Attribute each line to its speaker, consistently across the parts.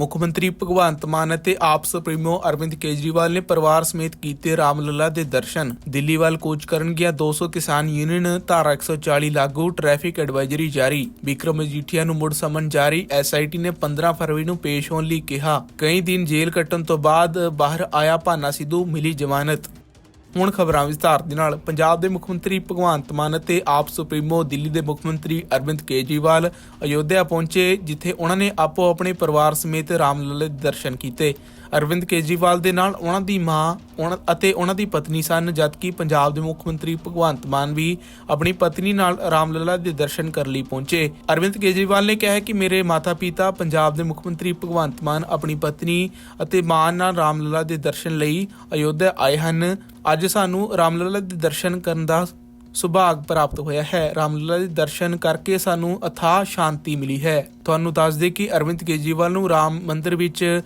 Speaker 1: ਮੁੱਖ ਮੰਤਰੀ ਭਗਵੰਤ ਮਾਨ ਅਤੇ ਆਪ ਸੁਪਰੀਮੋ ਅਰਵਿੰਦ ਕੇਜਰੀਵਾਲ ਨੇ ਪਰਿਵਾਰ ਸਮੇਤ ਕੀਤੇ ਰਾਮਲਲਾ ਦੇ ਦਰਸ਼ਨ। ਦਿੱਲੀ ਵੱਲ ਕੂਚ ਕਰਨ ਗਿਆ 200 ਕਿਸਾਨ ਯੂਨੀਅਨ ਧਾਰਾ 140 ਲਾਗੂ ਟ੍ਰੈਫਿਕ ਐਡਵਾਈਜ਼ਰੀ ਜਾਰੀ। ਵਿਕਰਮ ਮਜੀਠੀਆ ਨੂੰ ਮੁੜ ਸਮਨ ਜਾਰੀ। ਐਸਆਈਟੀ ਨੇ 15 ਫਰਵਰੀ ਨੂੰ ਪੇਸ਼ ਹੋਣ ਲਈ ਕਿਹਾ। ਕਈ ਦਿਨ ਜੇਲ੍ਹ ਕੱਟਣ ਤੋਂ ਬਾਅਦ ਬਾਹਰ ਆਇਆ ਭਾਨਾ ਸਿੱਧੂ, ਮਿਲੀ ਜ਼ਮਾਨਤ। ਹੁਣ ਖਬਰਾਂ ਵਿਸਥਾਰ ਦੇ ਨਾਲ। ਪੰਜਾਬ ਦੇ ਮੁੱਖ ਮੰਤਰੀ ਭਗਵੰਤ ਮਾਨ ਅਤੇ ਆਪ ਸੁਪਰੀਮੋ ਦਿੱਲੀ ਦੇ ਮੁੱਖ ਮੰਤਰੀ ਅਰਵਿੰਦ ਕੇਜਰੀਵਾਲ ਅਯੋਧਿਆ ਪਹੁੰਚੇ, ਜਿੱਥੇ ਉਹਨਾਂ ਨੇ ਆਪੋ ਆਪਣੇ ਪਰਿਵਾਰ ਸਮੇਤ ਰਾਮ ਰਾਮਲਲਾ ਦੇ ਦਰਸ਼ਨ ਕੀਤੇ। ਅਰਵਿੰਦ ਕੇਜਰੀਵਾਲ ਦੇ ਨਾਲ ਉਹਨਾਂ ਦੀ ਮਾਂ, ਉਹਨਾਂ ਅਤੇ ਉਹਨਾਂ ਦੀ ਪਤਨੀ ਸਨ, ਜਦਕਿ ਪੰਜਾਬ ਦੇ ਮੁੱਖ ਮੰਤਰੀ ਭਗਵੰਤ ਮਾਨ ਵੀ ਆਪਣੀ ਪਤਨੀ ਨਾਲ ਰਾਮਲਲਾ ਦੇ ਦਰਸ਼ਨ ਕਰਨ ਲਈ ਪਹੁੰਚੇ। ਅਰਵਿੰਦ ਕੇਜਰੀਵਾਲ ਨੇ ਕਿਹਾ ਕਿ ਮੇਰੇ ਮਾਤਾ-ਪਿਤਾ ਪੰਜਾਬ ਦੇ ਮੁੱਖ ਮੰਤਰੀ ਭਗਵੰਤ ਮਾਨ, ਆਪਣੀ ਪਤਨੀ ਅਤੇ ਮਾਂ ਨਾਲ ਰਾਮਲਲਾ ਦੇ ਦਰਸ਼ਨ ਲਈ ਅਯੋਧਿਆ ਆਏ ਹਨ। ਅੱਜ ਸਾਨੂੰ ਰਾਮਲਲਾ ਦੇ ਦਰਸ਼ਨ ਕਰਨ ਦਾ ਸੁਭਾਗ ਪ੍ਰਾਪਤ ਹੋਇਆ ਹੈ। ਰਾਮਲਲਾ ਦੇ ਦਰਸ਼ਨ ਕਰਕੇ ਸਾਨੂੰ ਅਥਾਹ ਸ਼ਾਂਤੀ ਮਿਲੀ ਹੈ। ਤੁਹਾਨੂੰ ਦੱਸ ਦੇ ਕਿ ਅਰਵਿੰਦ ਕੇਜਰੀਵਾਲ ਨੂੰ ਰਾਮ ਮੰਦਿਰ ਵਿੱਚ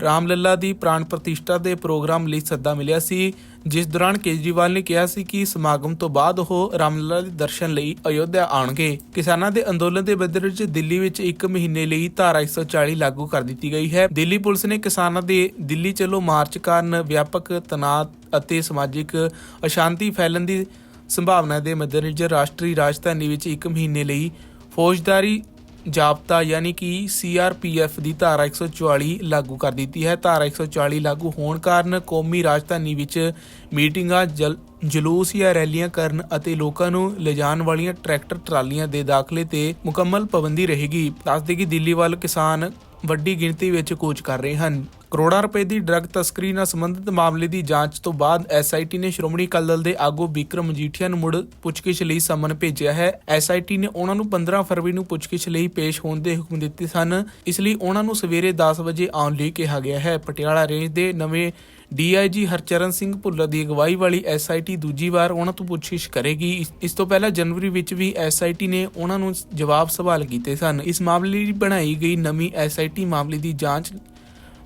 Speaker 1: ਰਾਮਲਲਾ ਦੀ ਪ੍ਰਾਣ ਪ੍ਰਤਿਸ਼ਠਾ ਦੇ ਪ੍ਰੋਗਰਾਮ ਲਈ ਸੱਦਾ ਮਿਲਿਆ ਸੀ, ਜਿਸ ਦੌਰਾਨ ਕੇਜਰੀਵਾਲ ਨੇ ਕਿਹਾ ਸੀ ਕਿ ਸਮਾਗਮ ਤੋਂ ਬਾਅਦ ਉਹ ਰਾਮ ਰਾਮਲਲਾ ਦੇ ਦਰਸ਼ਨ ਲਈ ਅਯੋਧਿਆ ਆਉਣਗੇ। ਕਿਸਾਨਾਂ ਦੇ ਅੰਦੋਲਨ ਦੇ ਬੱਦਲ ਵਿੱਚ ਦਿੱਲੀ ਵਿੱਚ 1 ਮਹੀਨੇ ਲਈ ਧਾਰਾ 140 ਲਾਗੂ ਕਰ ਦਿੱਤੀ ਗਈ ਹੈ। ਦਿੱਲੀ ਪੁਲਿਸ ਨੇ ਕਿਸਾਨਾਂ ਦੇ ਦਿੱਲੀ ਚਲੋ ਮਾਰਚ ਕਾਰਨ ਵਿਆਪਕ ਤਣਾਅ ਅਤੇ ਸਮਾਜਿਕ ਅਸ਼ਾਂਤੀ ਫੈਲਣ ਦੀ ਸੰਭਾਵਨਾ ਦੇ ਮੱਦੇਨਜ਼ਰ ਰਾਸ਼ਟਰੀ ਰਾਜਧਾਨੀ ਵਿੱਚ 1 ਮਹੀਨੇ ਲਈ ਫੌਜਦਾਰੀ ਜਾਬਤਾ ਯਾਨੀ ਕਿ ਸੀਆਰਪੀਐਫ ਦੀ ਧਾਰਾ 144 ਲਾਗੂ ਕਰ ਦਿੱਤੀ ਹੈ। ਧਾਰਾ 144 ਲਾਗੂ ਹੋਣ ਕਾਰਨ ਕੌਮੀ ਰਾਜਧਾਨੀ ਵਿੱਚ ਮੀਟਿੰਗਾਂ, ਜਲ- ਜਲੂਸ ਜਾਂ ਰੈਲੀਆਂ ਕਰਨ ਅਤੇ ਲੋਕਾਂ ਨੂੰ ਲਿਜਾਣ ਵਾਲੀਆਂ ਟਰੈਕਟਰ ਟਰਾਲੀਆਂ ਦੇ ਦਾਖਲੇ ਤੇ ਮੁਕੰਮਲ ਪਾਬੰਦੀ ਰਹੇਗੀ। ਦੱਸਦੇ ਕਿ ਦਿੱਲੀ ਵੱਲ ਕਿਸਾਨ ਵੱਡੀ ਗਿਣਤੀ ਵਿੱਚ ਕੂਚ ਕਰ ਰਹੇ ਹਨ। ਕਰੋੜਾਂ ਰੁਪਏ ਦੀ ਡਰੱਗ ਤਸਕਰੀ ਨਾਲ ਸੰਬੰਧਿਤ ਮਾਮਲੇ ਦੀ ਜਾਂਚ ਤੋਂ ਬਾਅਦ ਐਸਆਈਟੀ ਨੇ ਸ਼੍ਰੋਮਣੀ ਅਕਾਲੀ ਦਲ ਦੇ ਆਗੂ ਵਿਕਰਮ ਮਜੀਠੀਆ ਨੂੰ ਮੁੜ ਪੁੱਛਗਿੱਛ ਲਈ ਸਮਨ ਭੇਜਿਆ ਹੈ। ਐਸਆਈਟੀ ਨੇ ਉਹਨਾਂ ਨੂੰ 15 ਫਰਵਰੀ ਨੂੰ ਪੁੱਛਗਿੱਛ ਲਈ ਪੇਸ਼ ਹੋਣ ਦੇ ਹੁਕਮ ਦਿੱਤੇ ਸਨ। ਇਸ ਲਈ ਉਹਨਾਂ ਨੂੰ ਸਵੇਰੇ 10 ਵਜੇ ਆਉਣ ਲਈ ਕਿਹਾ ਗਿਆ ਹੈ। ਪਟਿਆਲਾ ਰੇਂਜ ਦੇ ਨਵੇਂ ਡੀਆਈਜੀ ਹਰਚਰਨ ਸਿੰਘ ਭੁੱਲਰ ਦੀ ਅਗਵਾਈ ਵਾਲੀ ਐਸਆਈਟੀ ਦੂਜੀ ਵਾਰ ਉਹਨਾਂ ਤੋਂ ਪੁੱਛਗਿੱਛ ਕਰੇਗੀ। ਇਸ- ਤੋਂ ਪਹਿਲਾਂ ਜਨਵਰੀ ਵਿੱਚ ਵੀ ਐਸਆਈਟੀ ਨੇ ਉਹਨਾਂ ਨੂੰ ਜਵਾਬ ਸਵਾਲ ਕੀਤੇ ਸਨ। ਇਸ ਮਾਮਲੇ ਲਈ ਬਣਾਈ ਗਈ ਨਵੀਂ ਐਸਆਈਟੀ ਮਾਮਲੇ ਦੀ ਜਾਂਚ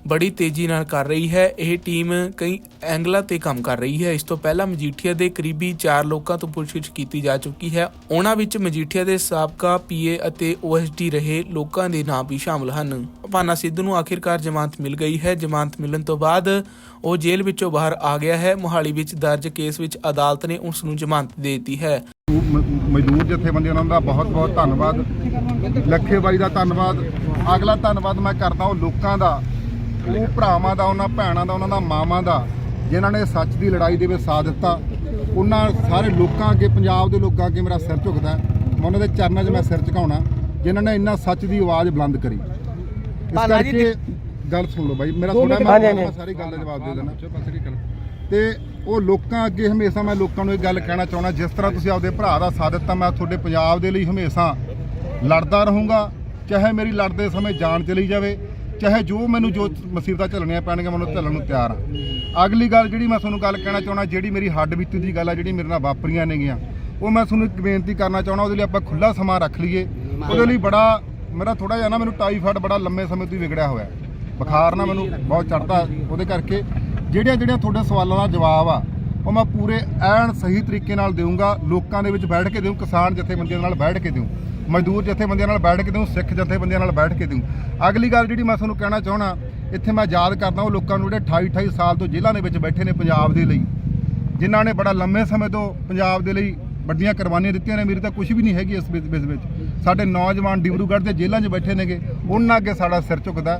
Speaker 1: ਬੜੀ ਤੇਜ਼ੀ ਨਾਲ ਕਰ ਰਹੀ ਹੈ। ਇਹ ਟੀਮ ਕਈ ਐਂਗਲਾਂ ਤੇ ਕੰਮ ਕਰ ਰਹੀ ਹੈ। ਇਸ ਤੋਂ ਪਹਿਲਾਂ ਮਜੀਠੀਆ ਦੇ ਕਰੀਬੀ 4 ਲੋਕਾਂ ਤੋਂ ਪੁੱਛਗਿੱਛ ਕੀਤੀ ਜਾ ਚੁੱਕੀ ਹੈ। ਉਹਨਾਂ ਵਿੱਚ ਮਜੀਠੀਆ ਦੇ ਸਾਬਕਾ ਪੀਏ ਅਤੇ ਓਐਸਡੀ ਰਹੇ ਲੋਕਾਂ ਦੇ ਨਾਮ ਵੀ ਸ਼ਾਮਲ ਹਨ। ਭਾਨਾ ਸਿੱਧੂ ਨੂੰ ਆਖਿਰਕਾਰ ਜ਼ਮਾਨਤ ਮਿਲ ਗਈ ਹੈ। ਜ਼ਮਾਨਤ ਮਿਲਣ ਤੋਂ ਬਾਅਦ ਉਹ ਜੇਲ੍ਹ ਵਿੱਚੋਂ ਬਾਹਰ ਆ ਗਿਆ ਹੈ। ਮੋਹਾਲੀ ਵਿੱਚ ਦਰਜ ਕੇਸ ਵਿੱਚ ਅਦਾਲਤ ਨੇ ਉਸ ਨੂੰ ਜ਼ਮਾਨਤ ਦੇ ਦਿੱਤੀ ਹੈ।
Speaker 2: ਮਜ਼ਦੂਰ ਜਥੇਬੰਦੀਆਂ ਉਹਨਾਂ ਦਾ ਬਹੁਤ ਬਹੁਤ ਧੰਨਵਾਦ। ਲੱਖੇ ਦਾ ਧੰਨਵਾਦ। ਅਗਲਾ ਧੰਨਵਾਦ ਮੈਂ ਕਰਦਾ ਉਹ ਲੋਕਾਂ ਦਾ। ਉਹ ਭਰਾਵਾਂ ਦਾ ਉਹਨਾਂ ਭੈਣਾਂ ਦਾ ਉਹਨਾਂ ਦਾ ਮਾਵਾਂ ਦਾ ਜਿਨ੍ਹਾਂ ਨੇ ਸੱਚ ਦੀ ਲੜਾਈ ਦੇ ਵਿੱਚ ਸਾਥ ਦਿੱਤਾ ਉਹਨਾਂ ਸਾਰੇ ਲੋਕਾਂ ਅੱਗੇ ਪੰਜਾਬ ਦੇ ਲੋਕਾਂ ਅੱਗੇ ਮੇਰਾ ਸਿਰ ਝੁਕਦਾ। ਮੈਂ ਉਹਨਾਂ ਦੇ ਚਰਨਾਂ 'ਚ ਮੈਂ ਸਿਰ ਝੁਕਾਉਣਾ ਜਿਨ੍ਹਾਂ ਨੇ ਇੰਨਾ ਸੱਚ ਦੀ ਆਵਾਜ਼ ਬੁਲੰਦ ਕਰੀ ਇਸ
Speaker 3: ਭਾਲਾ ਜੀ,
Speaker 2: ਕਰਕੇ ਗੱਲ ਸੁਣ ਲਓ ਬਾਈ ਮੇਰਾ ਥੋੜਾ। ਮੈਂ ਸਾਰੀ ਗੱਲ ਦਾ ਜਵਾਬ ਦੇ ਦੇਣਾ ਤੇ ਉਹ ਲੋਕਾਂ ਅੱਗੇ ਹਮੇਸ਼ਾ ਮੈਂ ਲੋਕਾਂ ਨੂੰ ਇਹ ਗੱਲ ਕਹਿਣਾ ਚਾਹੁੰਦਾ ਜਿਸ ਤਰ੍ਹਾਂ ਤੁਸੀਂ ਆਪਦੇ ਭਰਾ ਦਾ ਸਾਥ ਦਿੱਤਾ ਮੈਂ ਤੁਹਾਡੇ ਪੰਜਾਬ ਦੇ ਲਈ ਹਮੇਸ਼ਾ ਲੜਦਾ ਰਹੂੰਗਾ ਚਾਹੇ ਮੇਰੀ ਲੜਦੇ ਸਮੇਂ ਜਾਨ ਚਲੀ ਜਾਵੇ ਚਾਹੇ ਜੋ ਮੈਨੂੰ ਜੋ ਮੁਸੀਬਤਾਂ ਝੱਲਣੀਆਂ ਪੈਣਗੀਆਂ ਮੈਨੂੰ ਝੱਲਣ ਨੂੰ ਤਿਆਰ ਆ ਅਗਲੀ ਗੱਲ ਜਿਹੜੀ ਮੈਂ ਤੁਹਾਨੂੰ ਗੱਲ ਕਹਿਣਾ ਚਾਹੁੰਦਾ, ਜਿਹੜੀ ਮੇਰੀ ਹੱਡ ਬੀਤੀ ਦੀ ਗੱਲ ਆ, ਜਿਹੜੀ ਮੇਰੇ ਨਾਲ ਵਾਪਰੀਆਂ ਨੇਗੀਆਂ, ਉਹ ਮੈਂ ਤੁਹਾਨੂੰ ਇੱਕ ਬੇਨਤੀ ਕਰਨਾ ਚਾਹੁੰਦਾ, ਉਹਦੇ ਲਈ ਆਪਾਂ ਖੁੱਲਾ ਸਮਾਂ ਰੱਖ ਲਈਏ। ਉਹਦੇ ਲਈ ਬੜਾ, ਮੇਰਾ ਥੋੜਾ ਜਿਹਾ ਨਾ, ਮੈਨੂੰ ਟਾਈਫਾਇਡ ਬੜਾ ਲੰਮੇ ਸਮੇਂ ਤੋਂ ਹੀ ਵਿਗੜਿਆ ਹੋਇਆ ਬੁਖਾਰ ਨਾ ਮੈਨੂੰ ਬਹੁਤ ਚੜਦਾ ਉਹਦੇ ਕਰਕੇ ਜਿਹੜੀਆਂ ਜਿਹੜੀਆਂ ਤੁਹਾਡੇ ਸਵਾਲਾਂ ਦਾ ਜਵਾਬ ਆ ਉਹ ਮੈਂ ਪੂਰੇ ਐਨ ਸਹੀ ਤਰੀਕੇ ਨਾਲ ਦੇਵਾਂਗਾ ਲੋਕਾਂ ਦੇ ਵਿੱਚ ਬੈਠ ਕੇ ਦੇਵਾਂ ਕਿਸਾਨ ਜਥੇਬੰਦੀਆਂ ਨਾਲ ਬੈਠ ਕੇ ਦੇਵਾਂ ਮਜ਼ਦੂਰ ਜਥੇਬੰਦੀਆਂ ਨਾਲ ਬੈਠ ਕੇ ਦੇਵਾਂ ਸਿੱਖ ਜਥੇਬੰਦੀਆਂ ਨਾਲ ਬੈਠ ਕੇ ਦੇਵਾਂ ਅਗਲੀ ਗੱਲ ਜਿਹੜੀ ਮੈਂ ਤੁਹਾਨੂੰ ਕਹਿਣਾ ਚਾਹਣਾ ਇੱਥੇ ਮੈਂ ਯਾਦ ਕਰਦਾ ਉਹ ਲੋਕਾਂ ਨੂੰ ਜਿਹੜੇ 28 28 ਸਾਲ ਤੋਂ ਜੇਲ੍ਹਾਂ ਦੇ ਵਿੱਚ ਬੈਠੇ ਨੇ ਪੰਜਾਬ ਦੇ ਲਈ, ਜਿਨ੍ਹਾਂ ਨੇ ਬੜਾ ਲੰਮੇ ਸਮੇਂ ਤੋਂ ਪੰਜਾਬ ਦੇ ਲਈ ਵੱਡੀਆਂ ਕੁਰਬਾਨੀਆਂ ਦਿੱਤੀਆਂ ਨੇ, ਮੇਰੀ ਤਾਂ ਕੁਝ ਵੀ ਨਹੀਂ ਹੈਗੀ ਇਸ ਵਿੱਚ ਵਿੱਚ। ਸਾਡੇ ਨੌਜਵਾਨ ਡਿਬਰੂਗੜ੍ਹ ਦੇ ਜੇਲ੍ਹਾਂ 'ਚ ਬੈਠੇ ਨੇਗੇ, ਉਹਨਾਂ ਅੱਗੇ ਸਾਡਾ ਸਿਰ ਝੁਕਦਾ।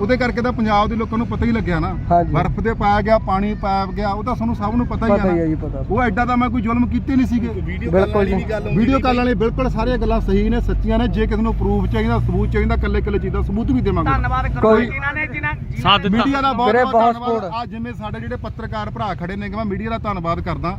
Speaker 2: ਉਹਦੇ ਕਰਕੇ ਤਾਂ ਪੰਜਾਬ ਦੇ ਲੋਕਾਂ ਨੂੰ ਪਤਾ ਹੀ ਲੱਗਿਆ ਨਾ।
Speaker 3: ਹਾਂਜੀ।
Speaker 2: ਬਰਫ਼ ਦੇ ਪਾਇਆ ਗਿਆ ਪਾਣੀ ਪਾਇਆ ਗਿਆ ਉਹ ਤਾਂ ਸਾਨੂੰ ਸਭ ਨੂੰ ਪਤਾ ਹੀ
Speaker 3: ਪਤਾ ਹੀ
Speaker 2: ਆ
Speaker 3: ਹੈ ਜੀ
Speaker 2: ਨਾ
Speaker 3: ਪਤਾ।
Speaker 2: ਉਹ ਐਡਾ ਤਾਂ ਮੈਂ ਕੋਈ ਜ਼ੁਲਮ ਕੀਤੇ ਨਹੀਂ ਸੀਗੇ।
Speaker 4: ਵੀਡੀਓ
Speaker 3: ਬਿਲਕੁਲ
Speaker 4: ਕਾਲ ਵਾਲੀ
Speaker 3: ਜੀ।
Speaker 4: ਵੀ ਗੱਲ ਹੁੰਦੀ
Speaker 2: ਵੀਡੀਓ ਕਾਲ ਵਾਲੇ ਬਿਲਕੁਲ ਸਾਰੀਆਂ ਗੱਲਾਂ ਸਹੀ ਨੇ ਸੱਚੀਆਂ ਨੇ। ਜੇ ਕਿਸੇ ਨੂੰ ਪ੍ਰੂਫ ਚਾਹੀਦਾ ਸਬੂਤ ਚਾਹੀਦਾ ਕੱਲੇ ਕੱਲੇ ਚੀਜ਼ ਦਾ ਸਬੂਤ ਵੀ ਦੇਵਾਂਗੇ।
Speaker 3: ਧੰਨਵਾਦ ਕਰੋ
Speaker 2: ਕੋਈ-
Speaker 3: ਜਿਨ੍ਹਾਂ ਨੇ ਜਿਨ੍ਹਾਂ
Speaker 5: ਸਾਥ ਦਿੱਤਾ
Speaker 2: ਮੀਡੀਆ ਦਾ ਬਹੁਤ
Speaker 3: ਵੀਰੇ,
Speaker 2: ਬਹੁਤ
Speaker 3: ਬਹੁਤ
Speaker 2: ਧੰਨਵਾਦ।
Speaker 3: support।
Speaker 2: ਅੱਜ ਜਿਵੇਂ ਸਾਡੇ ਜਿਹੜੇ ਪੱਤਰਕਾਰ ਭਰਾ ਖੜੇ ਨੇਗੇ ਮੈਂ ਮੀਡੀਆ ਦਾ ਧੰਨਵਾਦ ਕਰਦਾ।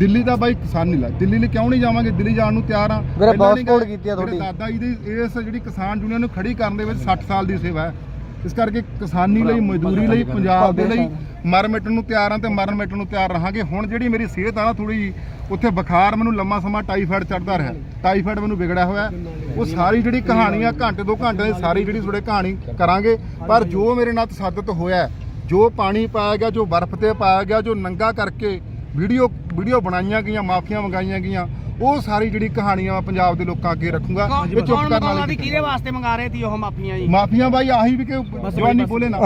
Speaker 2: ਦਿੱਲੀ ਦਾ ਬਾਈ ਕਿਸਾਨ ਨਹੀਂ ਲਾ ਦਿੱਲੀ ਲਈ ਕਿਉਂ ਨਹੀਂ ਜਾਵਾਂਗੇ? ਦਿੱਲੀ ਜਾਣ ਨੂੰ ਤਿਆਰ ਆ।
Speaker 5: ਵੀਰੇ, ਬਹੁਤ support ਕੀਤੀ ਆ ਤੁਹਾਡੀ।
Speaker 2: ਦਾਦਾ ਜੀ ਦੀ ਇਸ ਜਿਹੜੀ ਕਿਸਾਨ ਯੂਨੀਅਨ ਨੂੰ ਖੜੀ ਕਰਨ ਦੇ ਵਿੱਚ 60 ਸਾਲ ਦੀ ਸੇਵਾ ਹੈ। ਇਸ ਕਰਕੇ ਕਿਸਾਨੀ ਲਈ ਮਜ਼ਦੂਰੀ ਲਈ ਪੰਜਾਬ ਦੇ ਲਈ ਮਰ ਮਿਟਣ ਨੂੰ ਤਿਆਰ ਆ ਤੇ ਮਰਨ ਮਿਟਣ ਨੂੰ ਤਿਆਰ ਰਹਾਂਗੇ। ਹੁਣ ਜਿਹੜੀ ਮੇਰੀ ਸਿਹਤ ਆ ਨਾ ਥੋੜੀ ਉੱਥੇ ਬੁਖਾਰ ਮੈਨੂੰ ਲੰਮਾ ਸਮਾਂ ਟਾਈਫਾਇਡ ਚੜਦਾ ਰਿਹਾ। ਟਾਈਫਾਇਡ ਮੈਨੂੰ ਵਿਗੜਿਆ ਹੋਇਆ ਹੈ। ਉਹ ਸਾਰੀ ਜਿਹੜੀ ਕਹਾਣੀ ਆ ਘੰਟੇ ਦੋ ਘੰਟੇ ਦੀ ਸਾਰੀ ਜਿਹੜੀ ਤੁਹਾਡੇ ਕਹਾਣੀ ਕਰਾਂਗੇ। ਪਰ ਜੋ ਮੇਰੇ ਨਾਲ ਤਸੱਦਦ ਹੋਇਆ ਹੈ, ਜੋ ਪਾਣੀ ਪਾਇਆ ਗਿਆ ਜੋ ਬਰਫ਼ ਤੇ ਪਾਇਆ ਗਿਆ ਜੋ ਨੰਗਾ ਕਰਕੇ ਵੀਡੀਓ ਵੀਡੀਓ ਬਣਾਈਆਂ ਗਈਆਂ ਮਾਫੀਆਂ ਮੰਗਾਈਆਂ ਗਈਆਂ ਉਹ ਸਾਰੀ ਜਿਹੜੀ ਕਹਾਣੀਆਂ ਮੈਂ ਪੰਜਾਬ ਦੇ ਲੋਕਾਂ ਅੱਗੇ ਰੱਖੂੰਗਾ ਇਹ ਚੁੱਪ
Speaker 3: ਕੌਣ
Speaker 2: ਕਰਨ ਵਾਲੀ
Speaker 3: ਸੀ ਕਿਹਦੇ ਵਾਸਤੇ ਮੰਗਾ ਰਹੇ ਸੀ ਉਹ ਮਾਫੀਆਂ ਜੀ?
Speaker 2: ਮਾਫੀਆਂ ਬਾਈ ਆਹੀ ਵੀ ਕਿ ਜਵਾਨੀ ਬੋਲੇ ਨਾ।